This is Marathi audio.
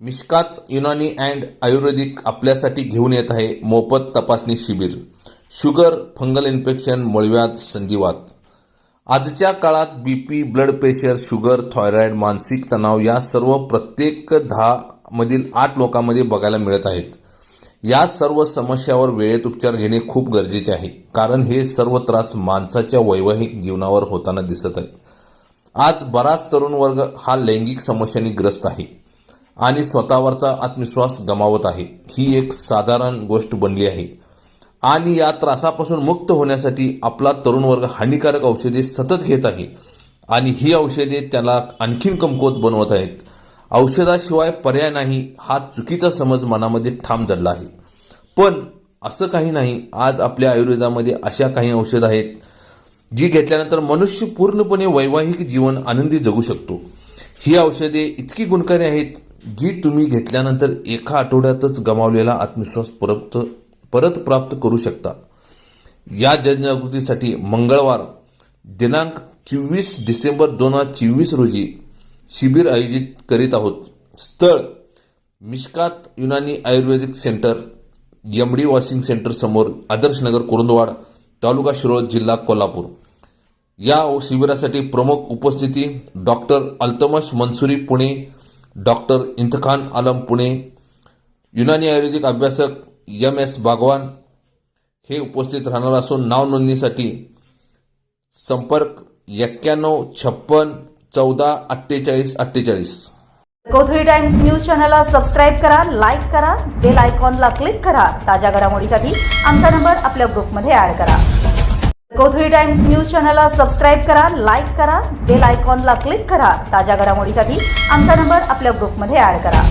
मिशकात युनानी अँड आयुर्वेदिक आपल्यासाठी घेऊन येत आहे मोफत तपासणी शिबिर. शुगर फंगल इन्फेक्शन मळव्यात संधिवात. आजच्या काळात B P blood pressure sugar thyroid मानसिक तणाव या सर्व प्रत्येक दहा मधील आठ लोकांमध्ये बघायला मिळत आहेत. या सर्व समस्यावर वेळेत उपचार घेणे खूप गरजेचे आहे. कारण हे सर्व त्रास माणसाच्या वैवाहिक जीवनावर होताना दिसत आहेत. आज बराच तरुण वर्ग हा लैंगिक समस्यांनी ग्रस्त आहे आणि स्वतःवरचा आत्मविश्वास गमावत आहे. ही एक साधारण गोष्ट बनली आहे. आणि या त्रासापासून मुक्त होण्यासाठी आपला तरुण वर्ग हानिकारक औषधे सतत घेत आहे. आणि ही औषधे त्याला आणखीन कमकुवत बनवत आहेत. औषधाशिवाय पर्याय नाही हा चुकीचा समज मनामध्ये ठाम जडला आहे. पण असं काही नाही आज आपल्या आयुर्वेदामध्ये अशा काही औषधं आहेत जी घेतल्यानंतर मनुष्य पूर्णपणे वैवाहिक जीवन आनंदी जगू शकतो. ही औषधे इतकी गुणकारी आहेत जी तुम्ही घेतल्यानंतर एका आठवड्यातच गमावलेला आत्मविश्वास परत परत प्राप्त करू शकता. या जनजागृतीसाठी मंगळवार दिनांक चोवीस डिसेंबर दोन हजार चोवीस रोजी शिबिर आयोजित करीत आहोत. स्थळ Mishkat Unani Ayurvedic centre M D washing centre समोर आदर्शनगर कुरुंदवाड तालुका शिरोळ जिल्हा कोल्हापूर. या शिबिरासाठी प्रमुख उपस्थिती डॉक्टर अल्तमश मनसुरी पुणे डॉक्टर इंतखान आलम पुणे युनानी आयुर्वेदिक अभ्यासक एम एस बागवान हे उपस्थित राहणार असून नाव नोंदणीसाठी संपर्क एक्क्याण्णव छप्पन चौदा अठ्ठेचाळीस अठ्ठेचाळीस. कोथळी टाइम्स न्यूज चॅनलला सबस्क्राईब करा लाईक करा बेल आयकॉनला क्लिक करा. ताज्या घडामोडीसाठी आमचा नंबर आपल्या ग्रुपमध्ये ऍड करा. कोथळी टाइम्स न्यूज चॅनलला सबस्क्राईब करा लाईक करा बेल आयकॉनला क्लिक करा. ताज्या घडामोडीसाठी आमचा नंबर आपल्या ग्रुपमध्ये ऍड करा.